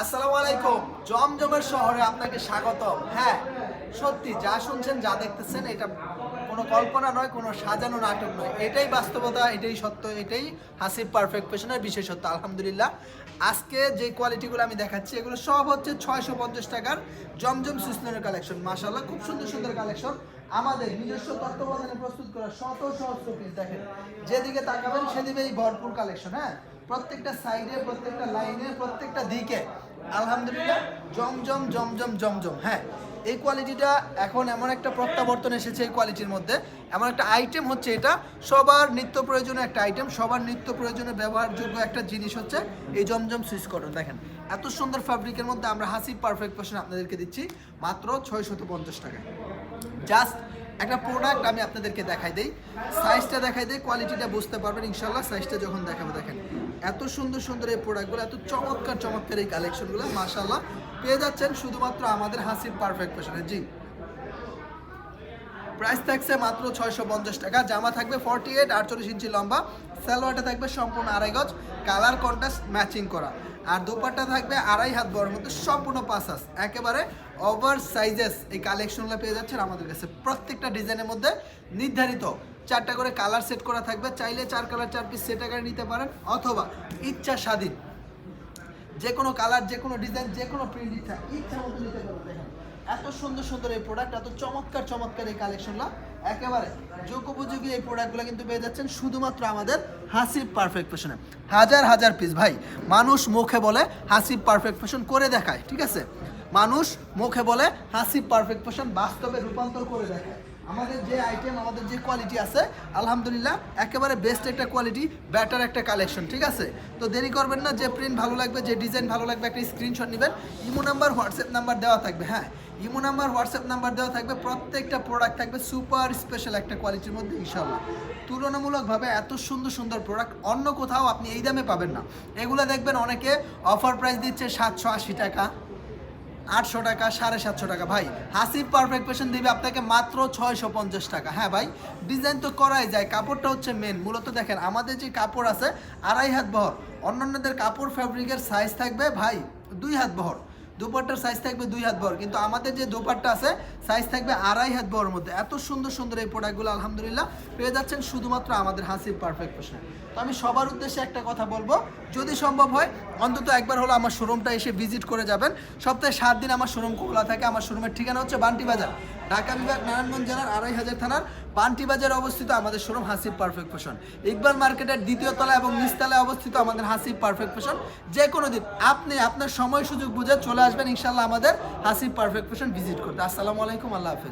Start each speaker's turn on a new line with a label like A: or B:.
A: আসসালামু আলাইকুম। জমজমের শহরে আপনাকে স্বাগতম। হ্যাঁ সত্যি, যা শুনছেন, যা দেখতেছেন, এটা কোনো কল্পনা নয়, কোনো সাজানো নাটক নয়। এটাই বাস্তবতা, এটাই সত্য, এটাই হাসিব পারফেক্ট পেশনের বিশেষত্ব, আলহামদুলিল্লাহ। আজকে যে কোয়ালিটিগুলো আমি দেখাচ্ছি, এগুলো সব হচ্ছে ছয়শো পঞ্চাশ টাকার জমজম সুসনের কালেকশন মাশাল্লাহ খুব সুন্দর সুন্দর কালেকশন আমাদের নিজস্ব তত্ত্বাবধানে প্রস্তুত করা শত সহস্র পিস দেখেন। যেদিকে তাকাবেন, সেদিকেই ভরপুর কালেকশন হ্যাঁ? প্রত্যেকটা সাইডে, প্রত্যেকটা লাইনে, প্রত্যেকটা দিকে। আলহামদুলিল্লাহ জমজম জমজম জমজম হ্যাঁ। এই কোয়ালিটিটা এখন এমন একটা প্রত্যাবর্তন এসেছে এই কোয়ালিটির মধ্যে। এমন একটা আইটেম হচ্ছে এটা। সবার নিত্য প্রয়োজনীয় একটা আইটেম সবার নিত্য প্রয়োজনে ব্যবহারযোগ্য একটা জিনিস হচ্ছে এই জমজম সুইচ কটন দেখেন। এত সুন্দর ফ্যাব্রিকের মধ্যে আমরা হাসি পারফেক্ট পোশন আপনাদেরকে দিচ্ছি, মাত্র ছয়শত পঞ্চাশ টাকায়। জাস্ট একটা প্রোডাক্ট আমি আপনাদেরকে দেখাই দিই। সাইজটা দেখাই দিই কোয়ালিটিটা বুঝতে পারবেন ইনশাল্লাহ সাইজটা যখন দেখাবো, দেখেন। এত সুন্দর সুন্দর এই প্রোডাক্টগুলো এত চমৎকার চমৎকার এই কালেকশনগুলো মাশাল্লাহ পেয়ে যাচ্ছেন শুধুমাত্র আমাদের হাসির পারফেক্ট পেশনে জি। প্রাইস থাকছে মাত্র ছয়শো পঞ্চাশ টাকা। জামা থাকবে ফর্টি এইট আটচল্লিশ ইঞ্চি লম্বা। সালোয়ারটা থাকবে সম্পূর্ণ আড়াই গজ। কালার কন্ট্রাস্ট ম্যাচিং করা। আর দোপাট্টা থাকবে আড়াই হাত বড়ের মধ্যে সম্পূর্ণ পাসাস একেবারে ওভার সাইজেস এই কালেকশনগুলো পেয়ে যাচ্ছেন আমাদের কাছে। প্রত্যেকটা ডিজাইনের মধ্যে নির্ধারিত চারটা করে কালার সেট করা থাকবে। চাইলে চার কালার চার পিস সেট আকারে নিতে পারেন অথবা ইচ্ছা স্বাধীন। যে কোনো কালার যে কোনো ডিজাইন যে কোনো প্রিন্ট ইচ্ছা ইচ্ছা মতো নিতে পারবেন এত সুন্দর সুন্দর এই প্রোডাক্ট এত চমৎকার চমৎকার এই কালেকশনগুলো একেবারে যোগ উপযোগী এই প্রোডাক্টগুলো কিন্তু পেয়ে যাচ্ছেন শুধুমাত্র আমাদের হাসিব পারফেক্ট ফ্যাশনে হাজার হাজার পিস ভাই, মানুষ মুখে বলে হাসিব পারফেক্ট ফ্যাশন করে দেখায়, ঠিক আছে? মানুষ মুখে বলে হাসিব পারফেক্ট ফ্যাশন বাস্তবে রূপান্তর করে দেখায়। আমাদের যে আইটেম আমাদের যে কোয়ালিটি আছে, আলহামদুলিল্লাহ, একেবারে বেস্ট একটা কোয়ালিটি ব্যাটার একটা কালেকশন ঠিক আছে? তো দেরি করবেন না, যে প্রিন্ট ভালো লাগবে, যে ডিজাইন ভালো লাগবে, একটা স্ক্রিনশট নেবেন। ইমো নাম্বার হোয়াটসঅ্যাপ নাম্বার দেওয়া থাকবে হ্যাঁ? ইমো নাম্বার হোয়াটসঅ্যাপ নাম্বার দেওয়া থাকবে, প্রত্যেকটা প্রোডাক্ট থাকবে সুপার স্পেশাল একটা কোয়ালিটির মধ্যে ইনশাল্লাহ তুলনামূলকভাবে এত সুন্দর সুন্দর প্রোডাক্ট অন্য কোথাও আপনি এই দামে পাবেন না। এগুলো দেখবেন অনেকে অফার প্রাইস দিচ্ছে সাতশো আশি টাকা। আটশো টাকা, সাড়ে সাতশো টাকা। ভাই হাসিফ পারফেক্ট পেশন দিবে আপনাকে মাত্র ছয়শো পঞ্চাশ টাকা। হ্যাঁ ভাই ডিজাইন তো করাই যায়, কাপড়টা হচ্ছে মেন মূলত দেখেন, আমাদের যে কাপড় আছে, আড়াই হাত বহর। অন্যান্যদের কাপড় ফ্যাব্রিকের সাইজ থাকবে ভাই দুই হাত বহর। দুপাট্টার সাইজ থাকবে দুই হাত বহর কিন্তু আমাদের যে দোপাট্টা আছে সাইজ থাকবে আড়াই হাত বহর মধ্যে। এত সুন্দর সুন্দর এই প্রোডাক্টগুলো আলহামদুলিল্লাহ, পেয়ে যাচ্ছেন শুধুমাত্র আমাদের হাসির পারফেক্ট পেশনে তো আমি সবার উদ্দেশ্যে একটা কথা বলব, যদি সম্ভব হয়, অন্তত একবার হলো আমার শোরুমটা এসে ভিজিট করে যাবেন। সপ্তাহে সাত দিন আমার শোরুম খোলা থাকে, আমার শোরুমের ঠিকানা হচ্ছে বান্টি বাজার, ঢাকা বিভাগ, নারায়ণগঞ্জ জেলার আড়াই হাজার থানার বান্টি বাজারে অবস্থিত আমাদের showroom Hasib perfect fashion Iqbal মার্কেটের দ্বিতীয় তলা এবং নিচতলায় অবস্থিত আমাদের হাসিব পারফেক্ট ফ্যাশন যে কোনো দিন আপনি আপনার সময় সুযোগ বুঝে চলে আসবেন ইনশাল্লাহ আমাদের হাসিব পারফেক্ট ফ্যাশন ভিজিট করতে। আসসালামু আলাইকুম, আল্লাহ হাফেজ।